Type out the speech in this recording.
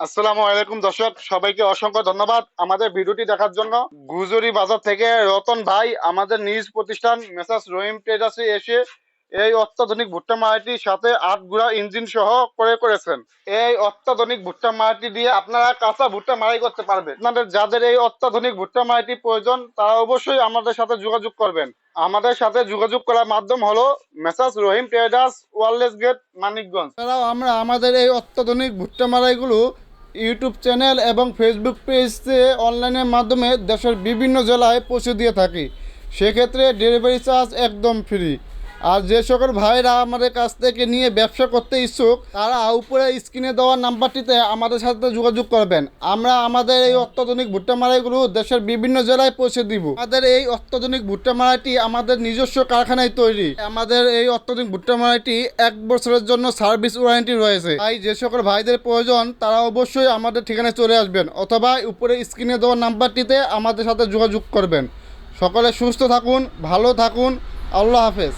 আসসালামু আলাইকুম দর্শক, সবাইকে অসংখ্য ধন্যবাদ আমাদের ভিডিওটি দেখার জন্য। গুজরি বাজার থেকে রতন ভাই আমাদের নিজ প্রতিষ্ঠান মেসাস রহিম ট্রেডার্সে এসে এই অত্যাধুনিক ভুট্টা মারাটির সাথে আট গুড়া ইঞ্জিন সহ করে করেছেন। এই অত্যাধুনিক ভুট্টা মারাটি দিয়ে আপনারা কাঁচা ভুট্টা মারাই করতে পারবেন। আপনাদের যাদের এই অত্যাধুনিক ভুট্টা মারাটি প্রয়োজন, তারা অবশ্যই আমাদের সাথে যোগাযোগ করবেন। আমাদের সাথে যোগাযোগ করার মাধ্যম হলো messrs Rahim traders wireless gate, Manikganj. আমরা আমাদের এই অত্যাধুনিক ভুট্টা মারাইগুলো ইউটিউব চ্যানেল এবং ফেসবুক পেজে অনলাইনের মাধ্যমে দেশের বিভিন্ন জেলায় পৌঁছে দিয়ে থাকি। সেক্ষেত্রে ডেলিভারি চার্জ একদম ফ্রি। আর যে সকল ভাইরা আমাদের কাছ থেকে নিয়ে ব্যবসা করতে ইচ্ছুক, তারা উপরে স্ক্রিনে দেওয়া নাম্বারটিতে আমাদের সাথে যোগাযোগ করবেন। আমরা আমাদের এই অত্যাধুনিক ভুট্টা মারাইগুলো দেশের বিভিন্ন জেলায় পৌঁছে দিব। আমাদের এই অত্যাধুনিক ভুট্টা মারাইটি আমাদের নিজস্ব কারখানায় তৈরি। আমাদের এই অত্যাধুনিক ভুট্টা মারাইটি এক বছরের জন্য সার্ভিস ওয়ারেন্টি রয়েছে। তাই যে সকল ভাইদের প্রয়োজন, তারা অবশ্যই আমাদের ঠিকানায় চলে আসবেন অথবা উপরে স্ক্রিনে দেওয়া নাম্বারটিতে আমাদের সাথে যোগাযোগ করবেন। সকলে সুস্থ থাকুন, ভালো থাকুন। আল্লাহ হাফেজ।